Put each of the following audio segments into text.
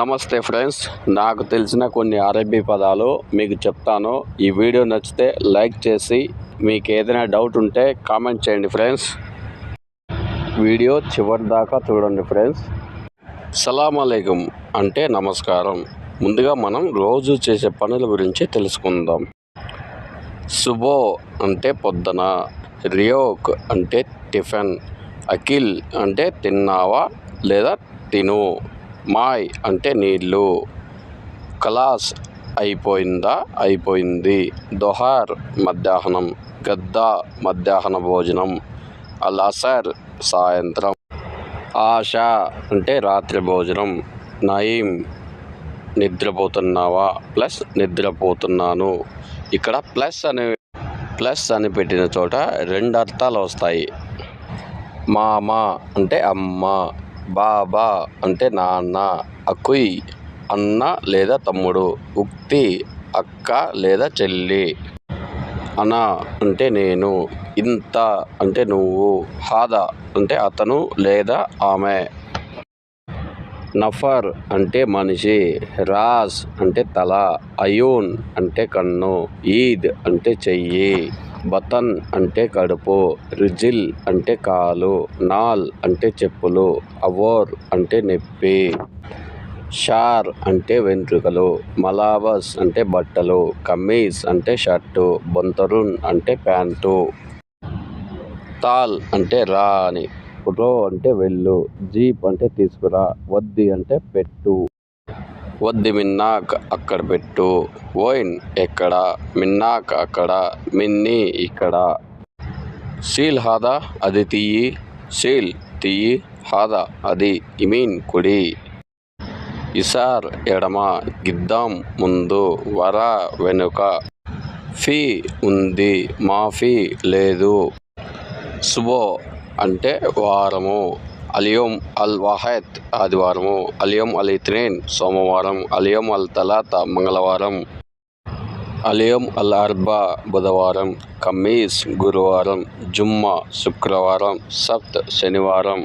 నమస్తే ఫ్రెండ్స్. నాకు తెలిసిన కొన్ని అరబీ పదాలు మీకు చెప్తాను. ఈ వీడియో నచ్చితే లైక్ చేసి మీకు ఏదైనా డౌట్ ఉంటే కామెంట్ చేయండి ఫ్రెండ్స్. వీడియో చివరి దాకా చూడండి ఫ్రెండ్స్. సలాం అలైకుం అంటే నమస్కారం. ముందుగా మనం రోజు చేసే పనుల గురించి తెలుసుకుందాం. సుబో అంటే పొద్దున రియోక్ అంటే టిఫిన్ అఖిల్ అంటే తిన్నావా లేదా తిను? మాయ్ అంటే నీళ్ళు. కలాస్ అయిపోయిందా? అయిపోయింది. దొహార్ మధ్యాహ్నం. గద్దా మధ్యాహ్న భోజనం. అల్ అసర్ సాయంత్రం. ఆశ అంటే రాత్రి భోజనం. నయీం నిద్రపోతున్నావా? ప్లస్ నిద్రపోతున్నాను. ఇక్కడ ప్లస్ అనే ప్లస్ అని పెట్టిన చోట రెండు అర్థాలు వస్తాయి. మామ అంటే అమ్మ. బాబా అంటే నాన్న అకుయ్ అన్న లేదా తమ్ముడు ఉక్తి అక్క లేదా చెల్లి. అనా అంటే నేను ఇంత అంటే నువ్వు హాదా అంటే అతను లేదా ఆమె. నఫర్ అంటే మనిషి రాజ్ అంటే తల అయూన్ అంటే కన్ను ఈద్ అంటే చెయ్యి. బతన్ అంటే కడుపు రిజిల్ అంటే కాలు నాల్ అంటే చెప్పులు అవోర్ అంటే నొప్పి షార్ అంటే వెంట్రుకలు మలాబస్ అంటే బట్టలు కమీజ్ అంటే షర్టు బొంతరున్ అంటే ప్యాంటు. తాల్ అంటే రా అని రో అంటే వెళ్ళు జీప్ అంటే తీసుకురా వద్ది అంటే పెట్టు. వద్ది మిన్నాక్ అక్కడ పెట్టు. ఓయిన్ ఎక్కడ? మిన్నాక్ అక్కడ మిన్ని ఇక్కడ. సీల్ హాదా? అది తీయి. సీల్ తీయి. హాదా? అది ఇమీన్ కుడి. ఇసార్ ఎడమ గిద్దాం ముందు వర వెనుక. ఫీ ఉంది మాఫీ లేదు. శుభో అంటే వారము. అలియోమ్ అల్ వాహెత్ ఆదివారము అలియోమ్ అల్ ఇత్నేన్ సోమవారం అలియోమ్ అల్ తలాత మంగళవారం అలియోమ్ అల్ అర్బా బుధవారం ఖమీస్ గురువారం జుమ్మా శుక్రవారం సప్త్ శనివారం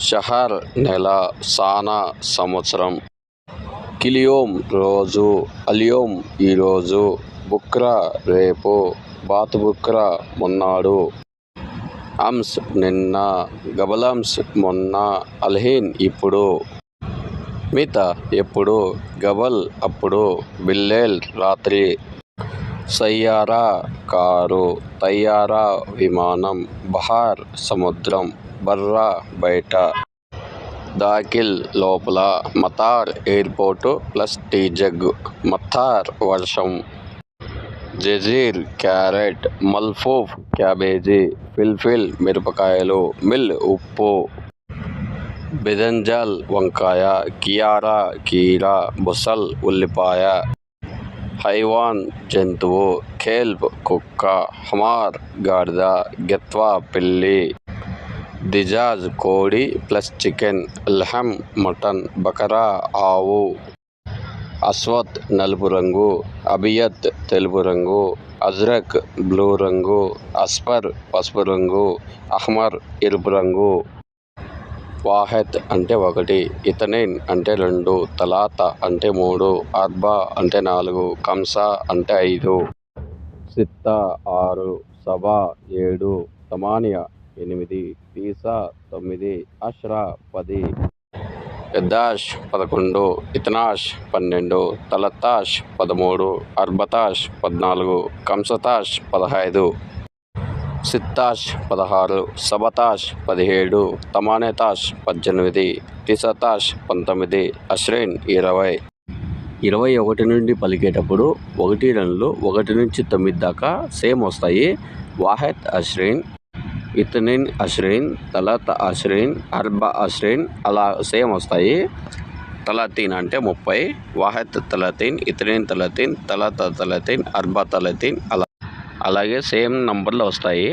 షహర్ నెల సానా సంవత్సరం కిలియోమ్ రోజు అలియోమ్ ఈరోజు బుక్రా రేపు బాత్ బుక్రా మొన్నాడు అంస్ నిన్న గబలంస్ మొన్న అల్హీన్ ఇప్పుడు మిత ఎప్పుడు గబల్ అప్పుడు బిల్లేల్ రాత్రి సయ్యారా కారు తయ్యారా విమానం బహార్ సముద్రం బర్రా బయట దాఖిల్ లోపల మతార్ ఎయిర్పోర్టు ప్లస్ టీ జగ్ వర్షం. జజీర్ క్యారెట్ మల్ఫూఫ్ క్యాబేజీ ఫిల్ఫిల్ మిరపకాయలు మిల్ ఉప్పు బెదంజాల్ వంకాయ కియారా కీరా బుసల్ ఉల్లిపాయ హైవాన్ జంతువు ఖేల్బ్ కుక్క హమార్ గాడిద గెత్వా పిల్లి దిజాజ్ కోడి ప్లస్ చికెన్ అల్హమ్ మటన్ బకరా ఆవు అస్వత్ నలుపు రంగు అబియత్ తెలుపు రంగు అజ్రక్ బ్లూ రంగు అస్పర్ పసుపు రంగు అహ్మర్ ఎరుపు రంగు. వాహెత్ అంటే ఒకటి ఇతనైన్ అంటే రెండు తలాత అంటే మూడు అర్బా అంటే నాలుగు కంసా అంటే ఐదు. సిత్తా ఆరు సబా ఏడు తమానియా ఎనిమిది తీసా తొమ్మిది అష్రా పది. పెద్దాష్ పదకొండు ఇతనాష్ పన్నెండు తలత్తాష్ పదమూడు అర్బతాష్ పద్నాలుగు కంసతాష్ పదహైదు సిత్తాష్ పదహారు సబతాష్ పదిహేడు తమానేతాష్ పద్దెనిమిది తిసతాష్ పంతొమ్మిది అశ్రేన్ ఇరవై. ఇరవై ఒకటి నుండి పలికేటప్పుడు ఒకటి రన్లు ఒకటి నుంచి తొమ్మిది దాకా సేమ్ వస్తాయి. వాహెద్ అశ్రీన్ ఇతనిన్ అశ్రీన్ తలత అశ్రీన్ అర్బా అశ్రీన్ అలా సేమ్ వస్తాయి. తలతీన్ అంటే ముప్పై వాహెద్ తలతీన్ ఇతనిన్ తలతీన్ తలత తలతీన్ అర్బా తలతీన్ అలా. అలాగే సేమ్ నంబర్లు వస్తాయి.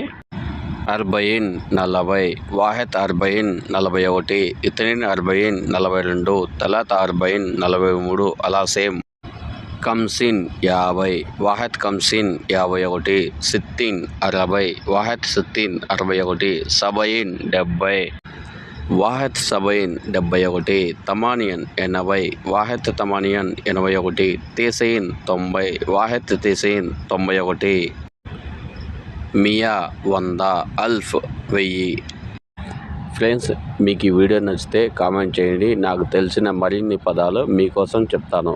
అర్బయిన్ నలభై వాహెద్ అర్బయిన్ నలభై ఒకటి ఇతనిన్ అర్బయిన్ నలభై రెండు తలత అర్బయిన్ నలభై మూడు అలా సేమ్. కమ్సిన్ యాభై వాహెద్ కమ్సిన్ యాభై ఒకటి సిత్తిన్ అరవై వాహెద్ సిత్తిన్ అరవై ఒకటి సబయిన్ డెబ్బై. వాహెత్ సబయిన్ డెబ్బై ఒకటి తమానియన్ ఎనభై వాహెత్ తమానియన్ ఎనభై ఒకటి తీసైన్ తొంభై వాహెత్ తీసైన్ తొంభై ఒకటి. మియా వంద అల్ఫ్ వెయ్యి. ఫ్రెండ్స్ మీకు ఈ వీడియో నచ్చితే కామెంట్ చేయండి. నాకు తెలిసిన మరిన్ని పదాలు మీకోసం చెప్తాను.